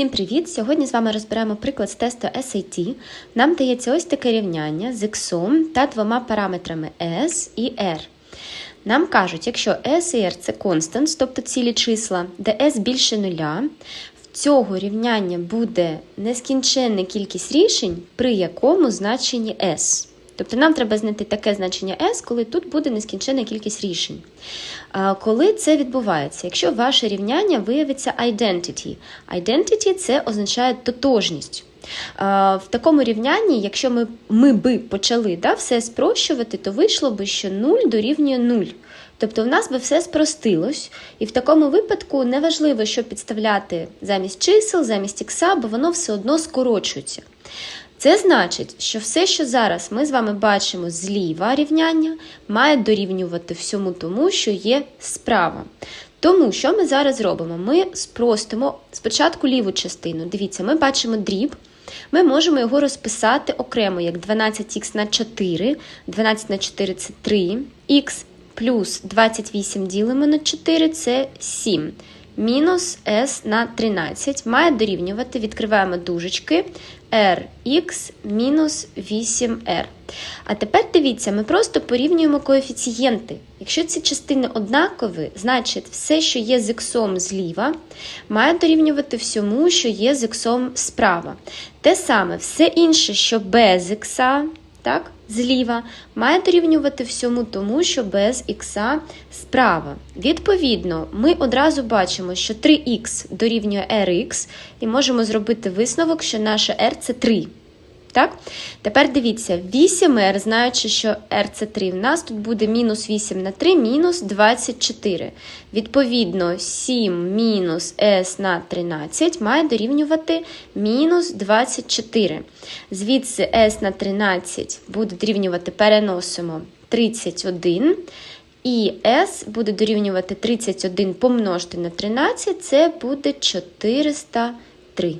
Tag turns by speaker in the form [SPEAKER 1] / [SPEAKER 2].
[SPEAKER 1] Всім привіт! Сьогодні з вами розберемо приклад з тесту SAT. Нам дається ось таке рівняння з x та двома параметрами s і r. Нам кажуть, якщо s і r це constants, тобто цілі числа, де s більше нуля, в цього рівняння буде нескінченна кількість рішень, при якому значенні s. Тобто нам треба знайти таке значення s, коли тут буде нескінченна кількість рішень. Коли це відбувається? Якщо ваше рівняння виявиться identity. Identity – це означає тотожність. В такому рівнянні, якщо ми ми би почали да, все спрощувати, то вийшло би, що 0 дорівнює 0. Тобто в нас би все спростилось, і в такому випадку неважливо, що підставляти замість чисел, замість ікса, бо воно все одно скорочується. Це значить, що все, що зараз ми з вами бачимо зліва рівняння, має дорівнювати всьому тому, що є справа. Тому що ми зараз робимо? Ми спростимо спочатку ліву частину. Дивіться, ми бачимо дріб. Ми можемо його розписати окремо як 12х на 4, 12 на 4 це 3, х плюс 28 ділимо на 4 це 7. Мінус s на 13 має дорівнювати, відкриваємо дужечки, rx мінус 8r. А тепер дивіться, ми просто порівнюємо коефіцієнти. Якщо ці частини однакові, значить все, що є з іксом зліва, має дорівнювати всьому, що є з іксом справа. Те саме, все інше, що без ікса, так, зліва, має дорівнювати всьому тому, що без х справа. Відповідно, ми одразу бачимо, що 3х дорівнює rx, і можемо зробити висновок, що наше r це 3. Так? Тепер дивіться, 8r, знаючи, що r це 3, в нас тут буде мінус 8 на 3, мінус 24. Відповідно, 7 мінус s на 13 має дорівнювати мінус 24. Звідси s на 13 буде дорівнювати, переносимо 31. І s буде дорівнювати 31 помножити на 13, це буде 403.